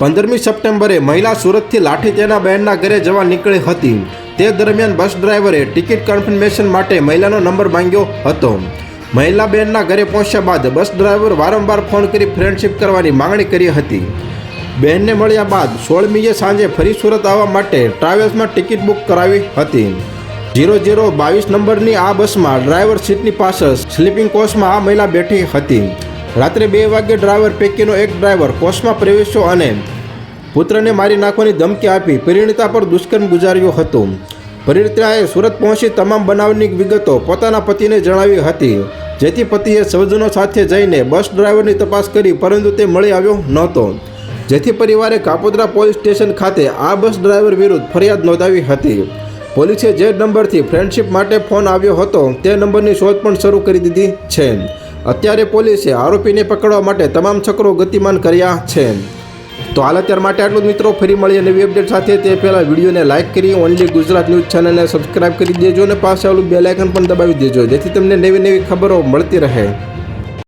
પંદરમી સપ્ટેમ્બરે મહિલા સુરતથી લાઠી તેના બહેનના ઘરે જવા નીકળી હતી. તે દરમિયાન બસ ડ્રાઈવરે ટિકિટ કન્ફર્મેશન માટે મહિલાનો નંબર માંગ્યો હતો. મહિલા બહેનના ઘરે પહોંચ્યા બાદ બસ ડ્રાઈવર વારંવાર ફોન કરી ફ્રેન્ડશિપ કરવાની માંગણી કરી હતી. બહેનને મળ્યા બાદ સોળમીએ સાંજે ફરી સુરત આવવા માટે ટ્રાવેલ્સમાં ટિકિટ બુક કરાવી હતી. જીરો જીરો બાવીસ નંબરની આ બસમાં ડ્રાઈવર સીટની પાછળ સ્લીપિંગ કોચમાં આ મહિલા બેઠી હતી. રાત્રે બે વાગ્યે ડ્રાઈવર પૈકીનો એક ડ્રાઈવર કોષમાં પ્રવેશ્યો અને પુત્રને મારી નાખવાની ધમકી આપી પરિણીતા પર દુષ્કર્મ ગુજાર્યો હતો. પરિણીતાએ સુરત પહોંચી તમામ બનાવની વિગતો પોતાના પતિને જણાવી હતી, જેથી પતિએ સ્વજનો સાથે જઈને બસ ડ્રાઈવરની તપાસ કરી, પરંતુ તે મળી આવ્યો નહોતો. જેથી પરિવારે કાપોદ્રા પોલીસ સ્ટેશન ખાતે આ બસ ડ્રાઈવર વિરુદ્ધ ફરિયાદ નોંધાવી હતી. પોલીસે જે નંબરથી ફ્રેન્ડશિપ માટે ફોન આવ્યો હતો, તે નંબરની શોધ પણ શરૂ કરી દીધી છે. અત્યારે પોલીસે આરોપીને પકડવા માટે તમામ ચક્રો ગતિમાન કર્યા છે. તો હાલ અત્યાર માટે આટલું જ મિત્રો, ફરી મળીએ નવી અપડેટ સાથે. તે પહેલાં વિડીયોને લાઇક કરી ઓનલી ગુજરાત ન્યૂઝ ચેનલને સબસ્ક્રાઇબ કરી દેજો અને પાસે આવેલું બેલાઇકન પણ દબાવી દેજો, જેથી તમને નવી નવી ખબરો મળતી રહે.